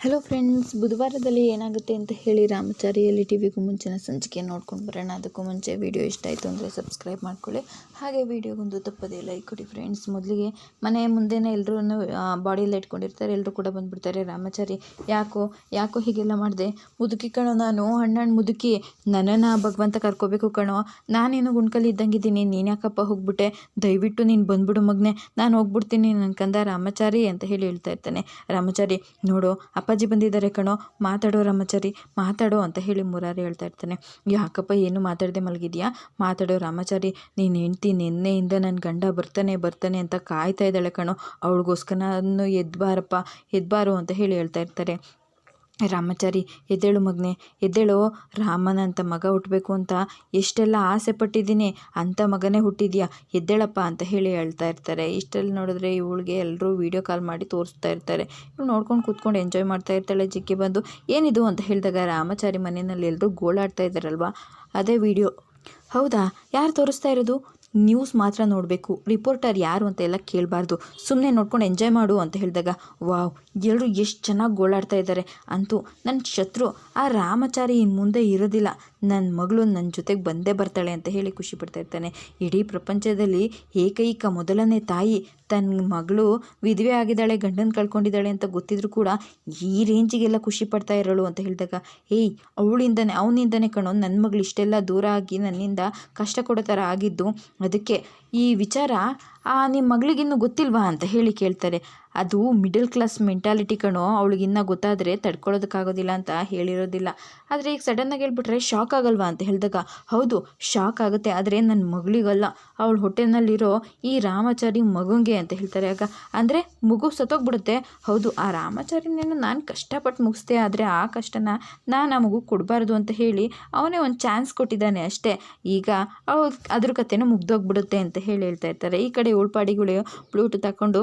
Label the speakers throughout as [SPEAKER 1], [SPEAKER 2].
[SPEAKER 1] Hello friends ಬುಧವಾರದಲ್ಲಿ ಏನಾಗುತ್ತೆ ಅಂತ ಹೇಳಿ ರಾಮಚಾರಿಯಲ್ಲಿ ಟಿ ವಿಗೂ ಮುಂಚಿನ ಸಂಚಿಕೆ ನೋಡ್ಕೊಂಡು ಬರೋಣ. ಅದಕ್ಕೂ ಮುಂಚೆ ವಿಡಿಯೋ ಇಷ್ಟ ಆಯಿತು ಅಂದರೆ ಸಬ್ಸ್ಕ್ರೈಬ್ ಮಾಡ್ಕೊಳ್ಳಿ. ಹಾಗೆ ವಿಡಿಯೋಗೊಂದು ತಪ್ಪದೇ ಲೈಕ್ ಕೊಡಿ ಫ್ರೆಂಡ್ಸ್ ಮೊದಲಿಗೆ ಮನೆ ಮುಂದೆನೇ ಎಲ್ಲರೂ ಬಾಡಿಯಲ್ಲಿ ಇಟ್ಕೊಂಡಿರ್ತಾರೆ. ಎಲ್ಲರೂ ಕೂಡ ಬಂದುಬಿಡ್ತಾರೆ. ರಾಮಚಾರಿ, ಯಾಕೋ ಯಾಕೋ ಹೀಗೆಲ್ಲ ಮಾಡಿದೆ? ಮುದುಕಿ ಕಣೋ ನಾನು ಹಣ್ಣಣ್ಣು ಮುದುಕಿ. ನನ್ನನ್ನು ಭಗವಂತ ಕರ್ಕೋಬೇಕು ಕಣೋ. ನಾನೇನು ಗುಂಡ್ಕಲ್ಲಿ ಇದ್ದಂಗಿದ್ದೀನಿ. ನೀನು ಯಾಕಪ್ಪ ಹೋಗ್ಬಿಟ್ಟೆ? ದಯವಿಟ್ಟು ನೀನು ಬಂದ್ಬಿಡು ಮಗ್ನೆ. ನಾನು ಹೋಗ್ಬಿಡ್ತೀನಿ ನನ್ನ ಕಂದ ರಾಮಚಾರಿ ಅಂತ ಹೇಳಿ ಹೇಳ್ತಾ ಇರ್ತಾನೆ. ರಾಮಚಾರಿ, ನೋಡು ಅಪ್ಪಾಜಿ ಬಂದಿದ್ದಾರೆ ಕಣೋ, ಮಾತಾಡೋ ರಾಮಚಾರಿ, ಮಾತಾಡೋ ಅಂತ ಹೇಳಿ ಮುರಾರಿ ಹೇಳ್ತಾ ಇರ್ತಾನೆ. ಯಾಕಪ್ಪ ಏನು ಮಾತಾಡದೆ ಮಲಗಿದ್ಯಾ? ಮಾತಾಡೋ ರಾಮಚಾರಿ, ನೀನು ಹೆಂಡ್ತಿ ನಿನ್ನೆಯಿಂದ ನನ್ನ ಗಂಡ ಬರ್ತಾನೆ ಬರ್ತಾನೆ ಅಂತ ಕಾಯ್ತಾ ಇದ್ದಾಳೆ ಕಣೋ ಅವಳಿಗೋಸ್ಕರ ನಾನು ಎದ್ಬಾರಪ್ಪ ಎದ್ಬಾರು ಅಂತ ಹೇಳಿ ಹೇಳ್ತಾ ಇರ್ತಾರೆ. ರಾಮಚಾರಿ, ಎದ್ದೇಳು ಮಗನೆ, ಎದ್ದೇಳು ರಾಮನಂತ ಮಗ ಹುಟ್ಟಬೇಕು ಅಂತ ಎಷ್ಟೆಲ್ಲ ಆಸೆ ಪಟ್ಟಿದ್ದೀನಿ. ಅಂಥ ಮಗನೇ ಹುಟ್ಟಿದ್ಯಾ? ಎದ್ದೇಳಪ್ಪ ಅಂತ ಹೇಳಿ ಹೇಳ್ತಾ ಇರ್ತಾರೆ. ಇಷ್ಟೆಲ್ಲ ನೋಡಿದ್ರೆ ಇವಳಿಗೆ ಎಲ್ಲರೂ ವೀಡಿಯೋ ಕಾಲ್ ಮಾಡಿ ತೋರಿಸ್ತಾ ಇರ್ತಾರೆ. ಇವಳು ನೋಡ್ಕೊಂಡು ಕೂತ್ಕೊಂಡು ಎಂಜಾಯ್ ಮಾಡ್ತಾ ಇರ್ತಾಳೆ ಜಿಕ್ಕಿ ಬಂದು. ಏನಿದು ಅಂತ ಹೇಳಿದಾಗ ರಾಮಚಾರಿ ಮನೆಯಲ್ಲಿ ಎಲ್ಲರೂ ಗೋಳಾಡ್ತಾ ಇದ್ದಾರಲ್ವ? ಅದೇ ವಿಡಿಯೋ ಹೌದಾ? ಯಾರು ತೋರಿಸ್ತಾ ಇರೋದು? ನ್ಯೂಸ್ ಮಾತ್ರ ನೋಡಬೇಕು. ರಿಪೋರ್ಟರ್ ಯಾರು ಅಂತ ಎಲ್ಲ ಕೇಳಬಾರ್ದು. ಸುಮ್ಮನೆ ನೋಡ್ಕೊಂಡು ಎಂಜಾಯ್ ಮಾಡು ಅಂತ ಹೇಳಿದಾಗ, ವಾವ್ ಎಲ್ಲರೂ ಎಷ್ಟು ಚೆನ್ನಾಗಿ ಗೋಳಾಡ್ತಾ ಇದ್ದಾರೆ ಅಂತೂ ನನ್ನ ಶತ್ರು ಆ ರಾಮಚಾರಿ ಇನ್ನು ಮುಂದೆ ಇರೋದಿಲ್ಲ. ನನ್ನ ಮಗಳು ನನ್ನ ಜೊತೆಗೆ ಬಂದೇ ಬರ್ತಾಳೆ ಅಂತ ಹೇಳಿ ಖುಷಿ ಪಡ್ತಾ ಇರ್ತಾನೆ. ಇಡೀ ಪ್ರಪಂಚದಲ್ಲಿ ಏಕೈಕ ಮೊದಲನೇ ತಾಯಿ ತನ್ನ ಮಗಳು ವಿಧವೆ ಆಗಿದ್ದಾಳೆ, ಗಂಡನ ಕಳ್ಕೊಂಡಿದ್ದಾಳೆ ಅಂತ ಗೊತ್ತಿದ್ರು ಕೂಡ ಈ ರೇಂಜಿಗೆಲ್ಲ ಖುಷಿ ಪಡ್ತಾ ಇರೋಳು ಅಂತ ಹೇಳಿದಾಗ, ಏಯ್, ಅವಳಿಂದನೇ, ಅವನಿಂದನೇ ಕಣೋ ನನ್ನ ಮಗಳು ಇಷ್ಟೆಲ್ಲ ದೂರ ಆಗಿ ನನ್ನಿಂದ ಕಷ್ಟ ಕೊಡೋ ಥರ ಆಗಿದ್ದು, ಅದಕ್ಕೆ ಈ ವಿಚಾರ ಆ ನಿಮ್ಮ ಮಗಳಿಗಿನ್ನೂ ಗೊತ್ತಿಲ್ವಾ? ಅಂತ ಹೇಳಿ ಕೇಳ್ತಾರೆ. ಅದು ಮಿಡಲ್ ಕ್ಲಾಸ್ ಮೆಂಟಾಲಿಟಿ ಕಣೋ ಅವಳಿಗಿನ್ನ ಗೊತ್ತಾದರೆ ತಡ್ಕೊಳ್ಳೋದಕ್ಕಾಗೋದಿಲ್ಲ ಅಂತ ಹೇಳಿರೋದಿಲ್ಲ. ಆದರೆ ಈಗ ಸಡನ್ನಾಗಿ ಹೇಳ್ಬಿಟ್ರೆ ಶಾಕ್ ಆಗಲ್ವಾ ಅಂತ ಹೇಳಿದಾಗ, ಹೌದು ಶಾಕ್ ಆಗುತ್ತೆ, ಆದರೆ ನನ್ನ ಮಗಳಿಗಲ್ಲ. ಅವಳ ಹೊಟ್ಟೆನಲ್ಲಿರೋ ಈ ರಾಮಾಚಾರಿ ಮಗುಂಗೆ ಅಂತ ಹೇಳ್ತಾರೆ ಆಗ. ಅಂದರೆ ಮಗು ಸತ್ತೋಗ್ಬಿಡುತ್ತೆ. ಹೌದು, ಆ ರಾಮಾಚಾರಿನೇನು ನಾನು ಕಷ್ಟಪಟ್ಟು ಮುಗಿಸ್ದೆ, ಆದರೆ ಆ ಕಷ್ಟನ ನಾನು ಆ ಮಗು ಕೊಡಬಾರ್ದು ಅಂತ ಹೇಳಿ ಅವನೇ ಒಂದು ಚಾನ್ಸ್ ಕೊಟ್ಟಿದ್ದಾನೆ ಅಷ್ಟೇ. ಈಗ ಅವ್ರ ಅದ್ರ ಕಥೆನೂ ಮುಗ್ದೋಗ್ಬಿಡುತ್ತೆ ಅಂತ ಹೇಳಿ ಹೇಳ್ತಾ ಇರ್ತಾರೆ. ಈ ಕಡೆ ಉಳ್ಪಾಡಿಗಳು ಬ್ಲೂಟೂತ್ ಹಾಕ್ಕೊಂಡು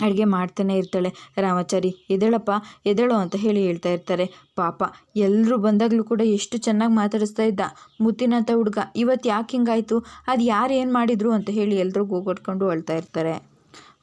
[SPEAKER 1] ಅಡುಗೆ ಮಾಡ್ತಾನೆ ಇರ್ತಾಳೆ. ರಾಮಾಚಾರಿ ಎದಳಪ್ಪ ಎದಳು ಅಂತ ಹೇಳಿ ಹೇಳ್ತಾ ಇರ್ತಾರೆ. ಪಾಪ ಎಲ್ಲರೂ ಬಂದಾಗಲೂ ಕೂಡ ಎಷ್ಟು ಚೆನ್ನಾಗಿ ಮಾತಾಡಿಸ್ತಾ ಇದ್ದ. ಮುತ್ತಿನಂಥ ಹುಡುಗ ಇವತ್ತು ಯಾಕೆ ಹಿಂಗಾಯಿತು? ಅದು ಯಾರು ಏನು ಮಾಡಿದರು ಅಂತ ಹೇಳಿ ಎಲ್ಲರೂ ಕೂಗೊಟ್ಕೊಂಡು ಅಳ್ತಾ ಇರ್ತಾರೆ.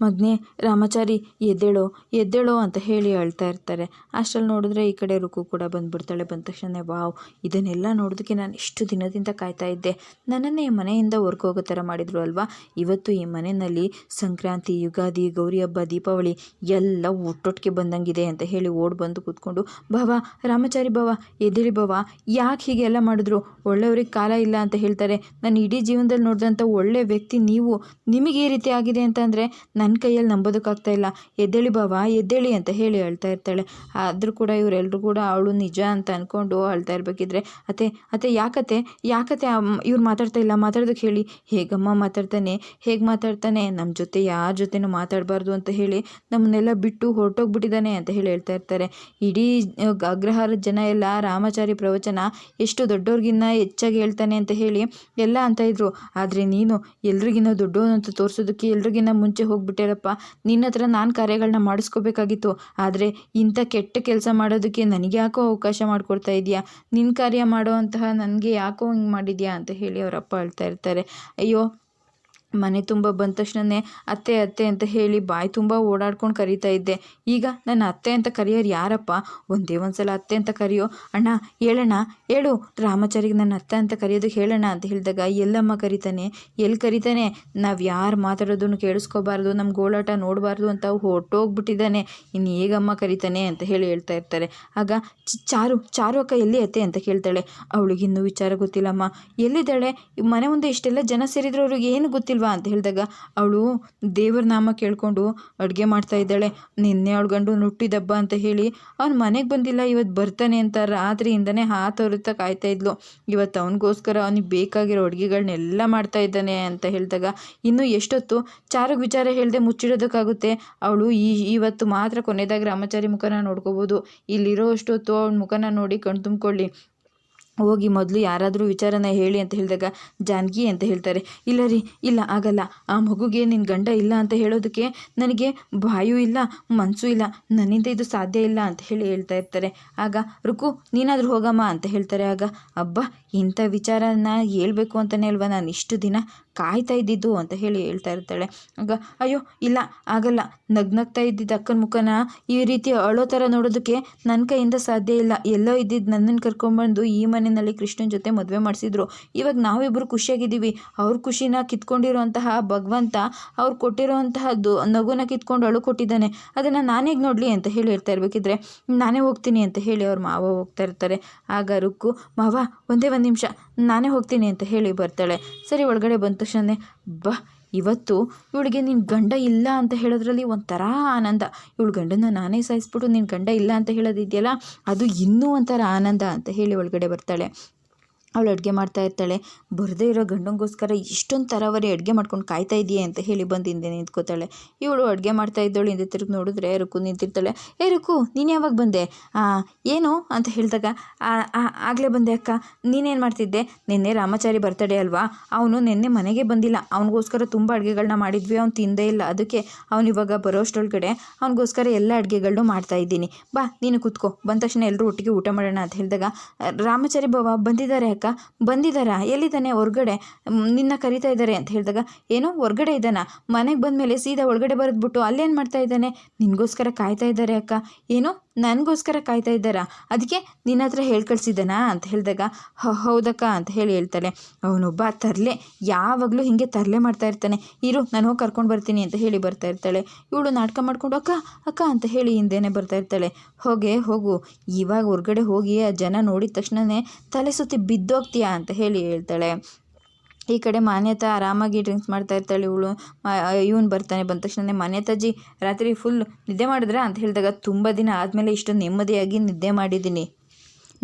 [SPEAKER 1] ಮಗ್ನೆ, ರಾಮಾಚಾರಿ, ಎದ್ದೇಳೋ ಎದ್ದೇಳೋ ಅಂತ ಹೇಳಿ ಅಳ್ತಾ ಇರ್ತಾರೆ. ಅಷ್ಟರಲ್ಲಿ ನೋಡಿದ್ರೆ ಈ ಕಡೆ ರುಕು ಕೂಡ ಬಂದುಬಿಡ್ತಾಳೆ. ಬಂದ ತಕ್ಷಣ ವಾವ್, ಇದನ್ನೆಲ್ಲ ನೋಡೋದಕ್ಕೆ ನಾನು ಇಷ್ಟು ದಿನದಿಂದ ಕಾಯ್ತಾ ಇದ್ದೆ. ನನ್ನನ್ನೇ ಈ ಮನೆಯಿಂದ ಹೋಗೋ ಥರ ಮಾಡಿದ್ರು ಅಲ್ವಾ? ಇವತ್ತು ಈ ಮನೆಯಲ್ಲಿ ಸಂಕ್ರಾಂತಿ, ಯುಗಾದಿ, ಗೌರಿ ಹಬ್ಬ, ದೀಪಾವಳಿ ಎಲ್ಲ ಒಟ್ಟೊಟ್ಟಿಗೆ ಬಂದಂಗಿದೆ ಅಂತ ಹೇಳಿ ಓಡ್ ಬಂದು ಕೂತ್ಕೊಂಡು, ಬಾವಾ, ರಾಮಾಚಾರಿ ಬಾವ, ಎದ್ದೇಳಿ ಬಾವ, ಯಾಕೆ ಹೀಗೆ ಎಲ್ಲ ಮಾಡಿದ್ರು? ಒಳ್ಳೆಯವ್ರಿಗೆ ಕಾಲ ಇಲ್ಲ ಅಂತ ಹೇಳ್ತಾರೆ. ನಾನು ಇಡೀ ಜೀವನದಲ್ಲಿ ನೋಡಿದಂಥ ಒಳ್ಳೆ ವ್ಯಕ್ತಿ ನೀವು. ನಿಮಗೆ ಈ ರೀತಿ ಆಗಿದೆ ಅಂತಂದರೆ ನನ್ನ ಕೈಯಲ್ಲಿ ನಂಬೋದಕ್ಕಾಗ್ತಾ ಇಲ್ಲ. ಎದ್ದೇಳಿ ಬಾವ, ಎದ್ದೇಳಿ ಅಂತ ಹೇಳಿ ಹೇಳ್ತಾ ಇರ್ತಾಳೆ. ಆದರೂ ಕೂಡ ಇವರೆಲ್ಲರೂ ಕೂಡ ಅವಳು ನಿಜ ಅಂತ ಅಂದ್ಕೊಂಡು ಅಳ್ತಾ ಇರಬೇಕಿದ್ರೆ, ಅತ್ತೆ ಅತ್ತೆ, ಯಾಕತ್ತೆ? ಯಾಕತ್ತೆ? ಇವ್ರು ಮಾತಾಡ್ತಾ ಇಲ್ಲ. ಮಾತಾಡೋದಕ್ಕೆ ಹೇಳಿ. ಹೇಗಮ್ಮ ಮಾತಾಡ್ತಾನೆ? ಹೇಗೆ ಮಾತಾಡ್ತಾನೆ? ನಮ್ಮ ಜೊತೆ ಯಾರ ಜೊತೆನೂ ಮಾತಾಡಬಾರ್ದು ಅಂತ ಹೇಳಿ ನಮ್ಮನ್ನೆಲ್ಲ ಬಿಟ್ಟು ಹೊರಟೋಗ್ಬಿಟ್ಟಿದ್ದಾನೆ ಅಂತ ಹೇಳಿ ಹೇಳ್ತಾ ಇರ್ತಾರೆ. ಇಡೀ ಅಗ್ರಹಾರದ ಜನ ಎಲ್ಲ ರಾಮಾಚಾರಿ ಪ್ರವಚನ ಎಷ್ಟು ದೊಡ್ಡವ್ರಿಗಿನ್ನ ಹೆಚ್ಚಾಗಿ ಹೇಳ್ತಾನೆ ಅಂತ ಹೇಳಿ ಎಲ್ಲ ಅಂತ ಇದ್ರು. ಆದರೆ ನೀನು ಎಲ್ರಿಗಿನ್ನ ದೊಡ್ಡವನು ಅಂತ ತೋರಿಸೋದಕ್ಕೆ ಎಲ್ರಿಗಿನ್ನ ಮುಂಚೆ ಹೋಗ್ಬಿಟ್ಟೇರಪ್ಪ ನಿನ್ನ ಹತ್ರ ನಾನು ಕಾರ್ಯಗಳನ್ನ ಮಾಡಿಸ್ಕೋಬೇಕಾಗಿತ್ತು, ಆದರೆ ಇಂಥ ಕೆಟ್ಟ ಕೆಲಸ ಮಾಡೋದಕ್ಕೆ ನನಗೆ ಯಾಕೋ ಅವಕಾಶ ಮಾಡಿಕೊಡ್ತಾ ಇದೆಯಾ? ನಿನ್ನ ಕಾರ್ಯ ಮಾಡೋ ಅಂತಹ ನನಗೆ ಯಾಕೋ ಹಿಂಗೆ ಮಾಡಿದ್ಯಾ ಅಂತ ಹೇಳಿ ಅವರಪ್ಪ ಹೇಳ್ತಾ ಇರ್ತಾರೆ. ಅಯ್ಯೋ ಮನೆ ತುಂಬ ಬಂದ ತಕ್ಷಣನೇ ಅತ್ತೆ ಅತ್ತೆ ಅಂತ ಹೇಳಿ ಬಾಯಿ ತುಂಬ ಓಡಾಡ್ಕೊಂಡು ಕರೀತಾ ಇದ್ದೆ. ಈಗ ನನ್ನ ಅತ್ತೆ ಅಂತ ಕರೆಯೋರು ಯಾರಪ್ಪ? ಒಂದೇ ಒಂದು ಸಲ ಅತ್ತೆ ಅಂತ ಕರೆಯೋ? ಅಣ್ಣ, ಹೇಳಣ್ಣ, ಹೇಳು. ರಾಮಾಚಾರಿಗೆ ನನ್ನ ಅತ್ತೆ ಅಂತ ಕರೆಯೋದಕ್ಕೆ ಹೇಳೋಣ ಅಂತ ಹೇಳಿದಾಗ ಎಲ್ಲಮ್ಮ ಕರಿತಾನೆ, ಎಲ್ಲಿ ಕರಿತಾನೆ? ನಾವು ಯಾರು ಮಾತಾಡೋದನ್ನು ಕೇಳಿಸ್ಕೋಬಾರ್ದು ನಮ್ಮ ಗೋಳಾಟ ನೋಡಬಾರ್ದು ಅಂತ ಹೊರಟೋಗ್ಬಿಟ್ಟಿದ್ದಾನೆ. ಇನ್ನು ಹೇಗಮ್ಮ ಕರಿತಾನೆ ಅಂತ ಹೇಳಿ ಹೇಳ್ತಾ ಇರ್ತಾರೆ. ಆಗ ಚಾರು ಚಾರು ಅಕ್ಕ, ಎಲ್ಲಿ ಅತ್ತೆ? ಅಂತ ಕೇಳ್ತಾಳೆ. ಅವಳಿಗಿನ್ನೂ ವಿಚಾರ ಗೊತ್ತಿಲ್ಲಮ್ಮ. ಎಲ್ಲಿದ್ದಾಳೆ? ಮನೆ ಮುಂದೆ ಇಷ್ಟೆಲ್ಲ ಜನ ಸೇರಿದ್ರು ಅವ್ರಿಗೆ ಏನು ಗೊತ್ತಿಲ್ಲ ಅಂತ ಹೇಳಿದಾಗ ಅವಳು ದೇವರ ನಾಮ ಕೇಳಿಕೊಂಡು ಅಡುಗೆ ಮಾಡ್ತಾ ಇದ್ದಾಳೆ. ನಿನ್ನೆ ಅವಳು ಗಂಡು ನುಟ್ಟಿದಬ್ಬ ಅಂತ ಹೇಳಿ ಅವ್ನು ಮನೆಗೆ ಬಂದಿಲ್ಲ ಇವತ್ತು ಬರ್ತಾನೆ ಅಂತ ರಾತ್ರಿಯಿಂದನೇ ಹಾತೋರುತ್ತಾ ಕಾಯ್ತಾ ಇದ್ಲು. ಇವತ್ತು ಅವನಿಗೋಸ್ಕರ ಅವನಿಗೆ ಬೇಕಾಗಿರೋ ಅಡುಗೆಗಳನ್ನೆಲ್ಲ ಮಾಡ್ತಾ ಇದ್ದಾನೆ ಅಂತ ಹೇಳಿದಾಗ ಇನ್ನೂ ಎಷ್ಟೊತ್ತು? ಚಾರು ವಿಚಾರ ಹೇಳದೆ ಮುಚ್ಚಿಡೋದಕ್ಕಾಗುತ್ತೆ. ಅವಳು ಈ ಇವತ್ತು ಮಾತ್ರ ಕೊನೆಯದಾಗಿ ರಾಮಚಾರಿ ಮುಖನ ನೋಡ್ಕೋಬೋದು. ಇಲ್ಲಿರೋ ಅಷ್ಟೊತ್ತು ಅವಳ ಮುಖನ ನೋಡಿ ಕಣ್ ತುಂಬಿಕೊಳ್ಳಿ ಹೋಗಿ ಮೊದಲು ಯಾರಾದರೂ ವಿಚಾರನ ಹೇಳಿ ಅಂತ ಹೇಳಿದಾಗ, ಜಾನಕಿ ಅಂತ ಹೇಳ್ತಾರೆ. ಇಲ್ಲ ರೀ, ಇಲ್ಲ, ಆಗಲ್ಲ. ಆ ಮಗುಗೆ ನಿನ್ನ ಗಂಡ ಇಲ್ಲ ಅಂತ ಹೇಳೋದಕ್ಕೆ ನನಗೆ ಬಾಯೂ ಇಲ್ಲ ಮನಸ್ಸು ಇಲ್ಲ. ನನ್ನಿಂದ ಇದು ಸಾಧ್ಯ ಇಲ್ಲ ಅಂತ ಹೇಳಿ ಹೇಳ್ತಾ ಇರ್ತಾರೆ. ಆಗ, ರುಕು, ನೀನಾದರೂ ಹೋಗಮ್ಮ ಅಂತ ಹೇಳ್ತಾರೆ. ಆಗ, ಅಬ್ಬಾ, ಇಂಥ ವಿಚಾರನ ಹೇಳಬೇಕು ಅಂತಲೇ ಅಲ್ವಾ? ನಾನು ಇಷ್ಟು ದಿನ ಕಾಯ್ತಾ ಇದ್ದಿದ್ದು ಅಂತ ಹೇಳಿ ಹೇಳ್ತಾ ಇರ್ತಾಳೆ. ಆಗ, ಅಯ್ಯೋ, ಇಲ್ಲ, ಆಗಲ್ಲ. ನಗ್ನಗ್ತಾ ಇದ್ದಿದ್ದ ಅಕ್ಕನ ಮುಖನ ಈ ರೀತಿ ಅಳೋ ಥರ ನೋಡೋದಕ್ಕೆ ನನ್ನ ಕೈಯಿಂದ ಸಾಧ್ಯ ಇಲ್ಲ. ಎಲ್ಲೋ ಇದ್ದಿದ್ದು ನನ್ನನ್ನು ಕರ್ಕೊಂಡ್ಬಂದು ಈ ಮನೆಯಲ್ಲಿ ಕೃಷ್ಣನ ಜೊತೆ ಮದುವೆ ಮಾಡಿಸಿದ್ರು. ಇವಾಗ ನಾವಿಬ್ಬರು ಖುಷಿಯಾಗಿದ್ದೀವಿ. ಅವ್ರ ಖುಷಿನ ಕಿತ್ಕೊಂಡಿರುವಂತಹ ಭಗವಂತ ಅವ್ರು ಕೊಟ್ಟಿರೋಂತಹ ನಗುನ ಕಿತ್ಕೊಂಡು ಅಳು ಕೊಟ್ಟಿದ್ದಾನೆ. ಅದನ್ನು ನಾನೇಗೆ ನೋಡಲಿ? ಅಂತ ಹೇಳಿ ಹೇಳ್ತಾ ಇರ್ಬೇಕಿದ್ರೆ, ನಾನೇ ಹೋಗ್ತೀನಿ ಅಂತ ಹೇಳಿ ಅವ್ರ ಮಾವ ಹೋಗ್ತಾ ಇರ್ತಾರೆ. ಆಗ ರುಕ್ಕು, ಮಾವ, ಒಂದೇ ಒಂದು ನಿಮಿಷ. ನಾನೇ ಹೋಗ್ತೀನಿ ಅಂತ ಹೇಳಿ ಬರ್ತಾಳೆ. ಸರಿ, ಒಳಗಡೆ ಬಂದ ತಕ್ಷಣ ಬಾ, ಇವತ್ತು ಇವಳಿಗೆ ನಿನ್ನ ಗಂಡ ಇಲ್ಲ ಅಂತ ಹೇಳೋದ್ರಲ್ಲಿ ಒಂಥರ ಆನಂದ. ಇವಳು ಗಂಡನ ನಾನೇ ಸಾಯಿಸ್ಬಿಟ್ಟು ನಿನ್ನ ಗಂಡ ಇಲ್ಲ ಅಂತ ಹೇಳೋದಿದೆಯಲ್ಲ, ಅದು ಇನ್ನೂ ಒಂಥರ ಆನಂದ ಅಂತ ಹೇಳಿ ಒಳಗಡೆ ಬರ್ತಾಳೆ. ಅವಳು ಅಡುಗೆ ಮಾಡ್ತಾ ಇರ್ತಾಳೆ. ಬರದೇ ಇರೋ ಗಂಡನಿಗೋಸ್ಕರ ಇಷ್ಟೊಂದು ತರಾವರಿ ಅಡುಗೆ ಮಾಡ್ಕೊಂಡು ಕಾಯ್ತಾ ಇದೆಯಾ? ಅಂತ ಹೇಳಿ ಬಂದು ಹಿಂದೆ ನಿಂತ್ಕೋತಾಳೆ. ಇವಳು ಅಡುಗೆ ಮಾಡ್ತಾ ಇದ್ದವಳು ಹಿಂದೆ ತಿರುಗಿ ನೋಡಿದ್ರೆ ರುಕು ನಿಂತಿರ್ತಾಳೆ. ಏ ರುಕು, ನೀನು ಯಾವಾಗ ಬಂದೆ? ಏನು? ಅಂತ ಹೇಳಿದಾಗ ಆಗಲೇ ಬಂದೆ ಅಕ್ಕ. ನೀನೇನು ಮಾಡ್ತಿದ್ದೆ? ನಿನ್ನೆ ರಾಮಾಚಾರಿ ಬರ್ತಡೆ ಅಲ್ವಾ? ಅವನು ನಿನ್ನೆ ಮನೆಗೆ ಬಂದಿಲ್ಲ. ಅವನಿಗೋಸ್ಕರ ತುಂಬ ಅಡುಗೆಗಳನ್ನ ಮಾಡಿದ್ವಿ. ಅವ್ನು ತಿಂದೇ ಇಲ್ಲ. ಅದಕ್ಕೆ ಅವನು ಇವಾಗ ಬರೋಷ್ಟೊಳಗಡೆ ಅವನಿಗೋಸ್ಕರ ಎಲ್ಲ ಅಡುಗೆಗಳನ್ನೂ ಮಾಡ್ತಾ ಇದ್ದೀನಿ. ಬಾ, ನೀನು ಕೂತ್ಕೋ. ಬಂದ ತಕ್ಷಣ ಎಲ್ಲರೂ ಒಟ್ಟಿಗೆ ಊಟ ಮಾಡೋಣ ಅಂತ ಹೇಳಿದಾಗ, ರಾಮಾಚಾರಿ ಬಾಬಾ ಬಂದಿದ್ದಾರೆ ಅಕ್ಕ ಬಂದಿದ್ದಾರಾ ಎಲ್ಲಿದ್ದಾನೆ? ಹೊರ್ಗಡೆ ನಿನ್ನ ಕರಿತಾ ಇದ್ದಾರೆ ಅಂತ ಹೇಳಿದಾಗ, ಏನೋ ಹೊರ್ಗಡೆ ಇದ್ದಾನ. ಮನೆಗೆ ಬಂದಮೇಲೆ ಸೀದಾ ಒಳಗಡೆ ಬರೆದ್ಬಿಟ್ಟು ಅಲ್ಲೇನು ಮಾಡ್ತಾ ಇದ್ದಾನೆ? ನಿನಗೋಸ್ಕರ ಕಾಯ್ತಾ ಇದ್ದಾರೆ ಅಕ್ಕ. ಏನೋ ನನಗೋಸ್ಕರ ಕಾಯ್ತಾ ಇದ್ದಾರಾ? ಅದಕ್ಕೆ ನಿನ್ನ ಹತ್ರ ಹೇಳಿ ಕಳಿಸಿದ್ದಾನಾ ಅಂತ ಹೇಳಿದಾಗ ಹೌದಕ್ಕ ಅಂತ ಹೇಳಿ ಹೇಳ್ತಾಳೆ. ಅವನೊಬ್ಬ ತರಲೆ, ಯಾವಾಗಲೂ ಹೀಗೆ ತರಲೆ ಮಾಡ್ತಾ ಇರ್ತಾನೆ. ಇರು, ನಾನು ಹೋಗಿ ಕರ್ಕೊಂಡು ಬರ್ತೀನಿ ಅಂತ ಹೇಳಿ ಬರ್ತಾ ಇರ್ತಾಳೆ. ಇವಳು ನಾಟಕ ಮಾಡ್ಕೊಂಡು, ಅಕ್ಕ ಅಕ್ಕ ಅಂತ ಹೇಳಿ ಹಿಂದೆನೇ ಬರ್ತಾ ಇರ್ತಾಳೆ. ಹೋಗೆ, ಹೋಗು. ಇವಾಗ ಹೊರ್ಗಡೆ ಹೋಗಿ ಆ ಜನ ನೋಡಿದ ತಕ್ಷಣವೇ ತಲೆ ಸುತ್ತಿ ಬಿದ್ದೋಗ್ತೀಯಾ ಅಂತ ಹೇಳಿ ಹೇಳ್ತಾಳೆ. ಈ ಕಡೆ ಮಾನ್ಯತಾ ಆರಾಮಾಗಿ ಡ್ರಿಂಕ್ಸ್ ಮಾಡ್ತಾ ಇರ್ತಾಳೆ ಇವಳು. ಇವನು ಬರ್ತಾನೆ. ಬಂದ ತಕ್ಷಣ ಮಾನ್ಯತಾಜಿ ರಾತ್ರಿ ಫುಲ್ ನಿದ್ದೆ ಮಾಡಿದ್ರಾ? ಅಂತ ಹೇಳಿದಾಗ, ತುಂಬ ದಿನ ಆದಮೇಲೆ ಇಷ್ಟು ನೆಮ್ಮದಿಯಾಗಿ ನಿದ್ದೆ ಮಾಡಿದ್ದೀನಿ.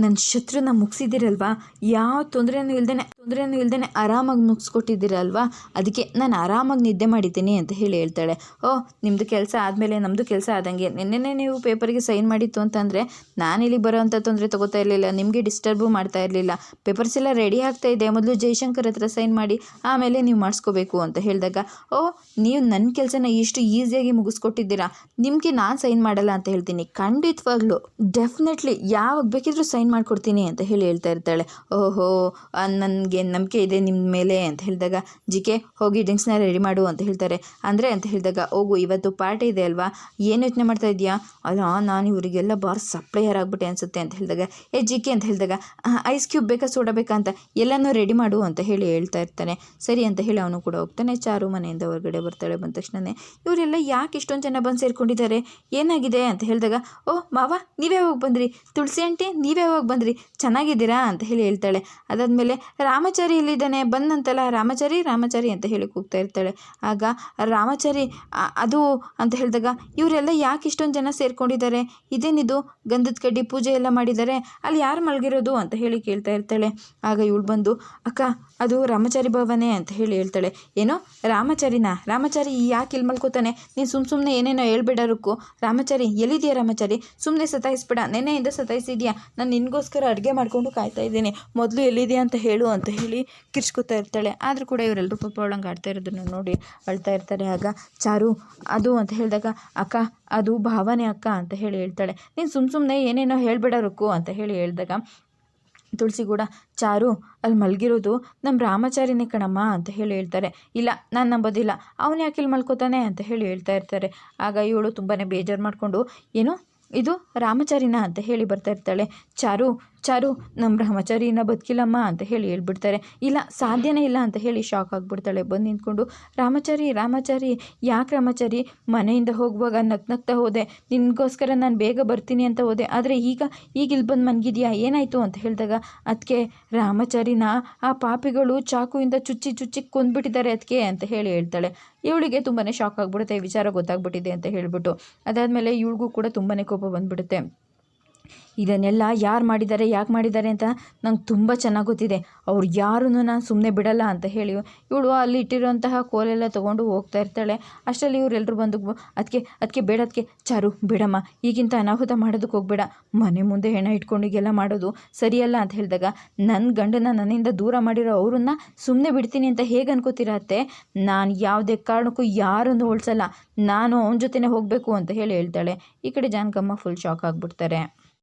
[SPEAKER 1] ನನ್ನ ಶತ್ರುನ ಮುಗಿಸಿದ್ದೀರಲ್ವಾ? ಯಾವ ತೊಂದರೆನೂ ಇಲ್ದೇ ತೊಂದರೆನೂ ಇಲ್ದೇ ಆರಾಮಾಗಿ ಮುಗಿಸ್ಕೊಟ್ಟಿದ್ದೀರಲ್ವಾ? ಅದಕ್ಕೆ ನಾನು ಆರಾಮಾಗಿ ನಿದ್ದೆ ಮಾಡಿದ್ದೀನಿ ಅಂತ ಹೇಳಿ ಹೇಳ್ತಾಳೆ. ಓ ನಿಮ್ಮದು ಕೆಲಸ ಆದಮೇಲೆ ನಮ್ಮದು ಕೆಲಸ ಆದಂಗೆ. ನಿನ್ನೆನೇ ನೀವು ಪೇಪರ್ಗೆ ಸೈನ್ ಮಾಡಿತ್ತು ಅಂತಂದರೆ ನಾನು ಇಲ್ಲಿಗೆ ಬರೋವಂಥ ತೊಂದರೆ ತೊಗೋತಾ ಇರಲಿಲ್ಲ, ನಿಮಗೆ ಡಿಸ್ಟರ್ಬು ಮಾಡ್ತಾ ಇರಲಿಲ್ಲ. ಪೇಪರ್ಸ್ ಎಲ್ಲ ರೆಡಿ ಆಗ್ತಾ ಇದೆ, ಮೊದಲು ಜೈಶಂಕರ್ ಹತ್ರ ಸೈನ್ ಮಾಡಿ, ಆಮೇಲೆ ನೀವು ಮಾಡಿಸ್ಕೋಬೇಕು ಅಂತ ಹೇಳಿದಾಗ, ಓ, ನೀವು ನನ್ನ ಕೆಲಸನ ಇಷ್ಟು ಈಸಿಯಾಗಿ ಮುಗಿಸ್ಕೊಟ್ಟಿದ್ದೀರಾ? ನಿಮಗೆ ನಾನು ಸೈನ್ ಮಾಡಲ್ಲ ಅಂತ ಹೇಳ್ತೀನಿ. ಖಂಡಿತವಾಗ್ಲೂ, ಡೆಫಿನೆಟ್ಲಿ ಯಾವಾಗ ಬೇಕಿದ್ರೂ ಸೈನ್ ಸೈನ್ ಮಾಡಿಕೊಡ್ತೀನಿ ಅಂತ ಹೇಳಿ ಹೇಳ್ತಾ ಇರ್ತಾಳೆ. ಓಹೋ ನನಗೆ ನಂಬಿಕೆ ಇದೆ ನಿಮ್ಮ ಮೇಲೆ ಅಂತ ಹೇಳಿದಾಗ, ಜಿಕೆ, ಹೋಗಿ ಡ್ರಿಂಕ್ಸ್ನ ರೆಡಿ ಮಾಡು ಅಂತ ಹೇಳ್ತಾರೆ. ಅಂದರೆ ಅಂತ ಹೇಳಿದಾಗ, ಹೋಗು, ಇವತ್ತು ಪಾರ್ಟಿ ಇದೆ ಅಲ್ವಾ? ಏನು ಯೋಚನೆ ಮಾಡ್ತಾ ಇದೆಯಾ ಅಲ್ಲ, ನಾನು ಇವರಿಗೆಲ್ಲ ಬಾರ್ ಸಪ್ಲೈಯರ್ ಆಗಿಬಿಟ್ಟೆ ಅನಿಸುತ್ತೆ ಅಂತ ಹೇಳಿದಾಗ, ಏ, ಜಿಕೆ ಅಂತ ಹೇಳಿದಾಗ ಐಸ್ ಕ್ಯೂಬ್ ಬೇಕಾ ಸೋಡಾ ಬೇಕಾ ಅಂತ ಎಲ್ಲನೂ ರೆಡಿ ಮಾಡು ಅಂತ ಹೇಳಿ ಹೇಳ್ತಾ ಇರ್ತಾನೆ. ಸರಿ ಅಂತ ಹೇಳಿ ಅವನು ಕೂಡ ಹೋಗ್ತಾನೆ. ಚಾರು ಮನೆಯಿಂದ ಹೊರಗಡೆ ಬರ್ತಾಳೆ ಬಂದ ತಕ್ಷಣವೇ ಇವರೆಲ್ಲ ಯಾಕೆ ಇಷ್ಟೊಂದು ಜನ ಬಂದು ಸೇರ್ಕೊಂಡಿದ್ದಾರೆ? ಏನಾಗಿದೆ? ಅಂತ ಹೇಳಿದಾಗ, ಓ, ಮಾವ, ನೀವೇ ಹೋಗಿ ಬಂದ್ರಿ. ತುಳಸಿ ಅಂಟಿ ನೀವೇ ಬಂದ್ರಿ, ಚೆನ್ನಾಗಿದ್ದೀರಾ ಅಂತ ಹೇಳಿ ಹೇಳ್ತಾಳೆ. ಅದಾದಮೇಲೆ ರಾಮಚಾರಿ ಇಲ್ಲಿದ್ದಾನೆ ಬಂದಂತಲ್ಲ ರಾಮಚಾರಿ ರಾಮಚಾರಿ ಅಂತ ಹೇಳಿ ಕೂಗ್ತಾ ಇರ್ತಾಳೆ. ಆಗ ರಾಮಚಾರಿ ಅದು ಅಂತ ಹೇಳಿದಾಗ, ಇವರೆಲ್ಲ ಯಾಕೆ ಇಷ್ಟೊಂದು ಜನ ಸೇರ್ಕೊಂಡಿದ್ದಾರೆ? ಇದೇನಿದು? ಗಂಧದ ಕಡ್ಡಿ ಪೂಜೆ ಎಲ್ಲ ಮಾಡಿದ್ದಾರೆ, ಅಲ್ಲಿ ಯಾರು ಮಲಗಿರೋದು? ಅಂತ ಹೇಳಿ ಕೇಳ್ತಾ ಇರ್ತಾಳೆ. ಆಗ ಇವಳು ಬಂದು, ಅಕ್ಕ, ಅದು ರಾಮಚಾರಿ ಭವನೇ ಅಂತ ಹೇಳಿ ಹೇಳ್ತಾಳೆ. ಏನೋ, ರಾಮಚಾರಿನ? ರಾಮಚಾರಿ ಯಾಕೆ ಇಲ್ಲಿ ಮಲ್ಕೋತಾನೆ? ನೀನು ಸುಮ್ಮ ಸುಮ್ಮನೆ ಏನೇನೋ ಹೇಳ್ಬೇಡ ರುಕ್ಕು. ರಾಮಚಾರಿ, ಎಲ್ಲಿದೆಯಾ ರಾಮಚಾರಿ? ಸುಮ್ಮನೆ ಸತಾಯಿಸ್ಬೇಡ. ನೆನೆಯಿಂದ ಸತಾಯಿಸಿದ್ಯಾ? ನಾನು ನಿನಗೋಸ್ಕರ ಅಡುಗೆ ಮಾಡಿಕೊಂಡು ಕಾಯ್ತಾ ಇದ್ದೀನಿ. ಮೊದಲು ಎಲ್ಲಿದೆಯಾ ಅಂತ ಹೇಳು ಅಂತ ಹೇಳಿ ಕಿರ್ಚ್ಕೊತಾ ಇರ್ತಾಳೆ. ಆದರೂ ಕೂಡ ಇವರೆಲ್ಲರೂ ಪಾಪ ಅವಳಂಗೆ ಆಡ್ತಾ ಇರೋದನ್ನು ನೋಡಿ ಅಳ್ತಾ ಇರ್ತಾರೆ. ಆಗ ಚಾರು, ಅದು ಅಂತ ಹೇಳಿದಾಗ, ಅಕ್ಕ, ಅದು ಭಾವನೆ ಅಕ್ಕ ಅಂತ ಹೇಳಿ ಹೇಳ್ತಾಳೆ. ನೀನು ಸುಮ್ಮ ಸುಮ್ಮನೆ ಏನೇನೋ ಹೇಳ್ಬೇಡ ಅಂತ ಹೇಳಿ ಹೇಳಿದಾಗ, ತುಳಸಿ ಕೂಡ, ಚಾರು, ಅಲ್ಲಿ ಮಲಗಿರೋದು ನಮ್ಮ ರಾಮಚಾರಿನೇ ಕಣಮ್ಮ ಅಂತ ಹೇಳಿ ಹೇಳ್ತಾರೆ. ಇಲ್ಲ, ನಾನು ನಂಬೋದಿಲ್ಲ. ಅವನು ಯಾಕೆ ಇಲ್ಲಿ ಮಲ್ಕೋತಾನೆ ಅಂತ ಹೇಳಿ ಹೇಳ್ತಾ ಇರ್ತಾರೆ. ಆಗ ಇವಳು ತುಂಬಾ ಬೇಜಾರು ಮಾಡಿಕೊಂಡು, ಏನು? ಇದು ರಾಮಚಾರಿನ ಅಂತ ಹೇಳಿ ಬರ್ತಾ ಇರ್ತಾಳೆ. ಚಾರು ಚಾರು ನಮ್ಮ ಬ್ರಹ್ಮಚಾರಿನ ಬದುಕಿಲ್ಲಮ್ಮ ಅಂತ ಹೇಳಿ ಹೇಳ್ಬಿಡ್ತಾರೆ. ಇಲ್ಲ, ಸಾಧ್ಯನೇ ಇಲ್ಲ ಅಂತ ಹೇಳಿ ಶಾಕ್ ಆಗಿಬಿಡ್ತಾಳೆ. ಬಂದು ನಿಂತ್ಕೊಂಡು, ರಾಮಚಾರಿ ರಾಮಚಾರಿ, ಯಾಕೆ ರಾಮಚಾರಿ? ಮನೆಯಿಂದ ಹೋಗುವಾಗ ನಗ್ ನಗ್ತಾ ಹೋದೆ. ನಿನಗೋಸ್ಕರ ನಾನು ಬೇಗ ಬರ್ತೀನಿ ಅಂತ ಹೋದೆ. ಆದರೆ ಈಗ ಈಗ ಇಲ್ಲಿ ಬಂದು ಮನ್ಗಿದ್ಯಾ? ಏನಾಯಿತು? ಅಂತ ಹೇಳಿದಾಗ ಅದಕ್ಕೆ ರಾಮಚಾರಿನ ಆ ಪಾಪಿಗಳು ಚಾಕುವಿಂದ ಚುಚ್ಚಿ ಚುಚ್ಚಿ ಕೊಂದ್ಬಿಟ್ಟಿದ್ದಾರೆ ಅದಕ್ಕೆ ಅಂತ ಹೇಳಿ ಹೇಳ್ತಾಳೆ. ಇವಳಿಗೆ ತುಂಬಾ ಶಾಕ್ ಆಗಿಬಿಡುತ್ತೆ. ವಿಚಾರ ಗೊತ್ತಾಗ್ಬಿಟ್ಟಿದೆ ಅಂತ ಹೇಳಿಬಿಟ್ಟು. ಅದಾದಮೇಲೆ ಇವಳಿಗೂ ಕೂಡ ತುಂಬಾ ಕೋಪ ಬಂದುಬಿಡುತ್ತೆ. ಇದನ್ನೆಲ್ಲ ಯಾರು ಮಾಡಿದ್ದಾರೆ, ಯಾಕೆ ಮಾಡಿದ್ದಾರೆ ಅಂತ ನಂಗೆ ತುಂಬ ಚೆನ್ನಾಗಿ ಗೊತ್ತಿದೆ. ಅವ್ರು ಯಾರೂ ನಾನು ಸುಮ್ಮನೆ ಬಿಡಲ್ಲ ಅಂತ ಹೇಳಿ ಇವಳು ಅಲ್ಲಿ ಇಟ್ಟಿರುವಂತಹ ಕೋಲೆಲ್ಲ ತೊಗೊಂಡು ಹೋಗ್ತಾ ಇರ್ತಾಳೆ. ಅಷ್ಟರಲ್ಲಿ ಇವರೆಲ್ಲರೂ ಬಂದು ಅದಕ್ಕೆ ಅದಕ್ಕೆ ಬೇಡ ಅದಕ್ಕೆ ಚಾರು, ಬೇಡಮ್ಮ. ಈಗಿಂತ ಅನಾಹುತ ಮಾಡೋದಕ್ಕೆ ಹೋಗಬೇಡ. ಮನೆ ಮುಂದೆ ಹೆಣ ಇಟ್ಕೊಂಡಿಗೆಲ್ಲ ಮಾಡೋದು ಸರಿಯಲ್ಲ ಅಂತ ಹೇಳಿದಾಗ ನನ್ನ ಗಂಡನ ನನ್ನಿಂದ ದೂರ ಮಾಡಿರೋ ಅವ್ರನ್ನ ಸುಮ್ಮನೆ ಬಿಡ್ತೀನಿ ಅಂತ ಹೇಗೆ ಅನ್ಕೋತಿರತ್ತೆ ನಾನು ಯಾವುದೇ ಕಾರಣಕ್ಕೂ ಯಾರನ್ನು ಉಳಿಸಲ್ಲ ನಾನು ಅವನ ಜೊತೆನೇ ಹೋಗಬೇಕು ಅಂತ ಹೇಳಿ ಹೇಳ್ತಾಳೆ. ಈ ಕಡೆ ಜಾನಕಮ್ಮ ಫುಲ್ ಶಾಕ್ ಆಗಿಬಿಡ್ತಾರೆ.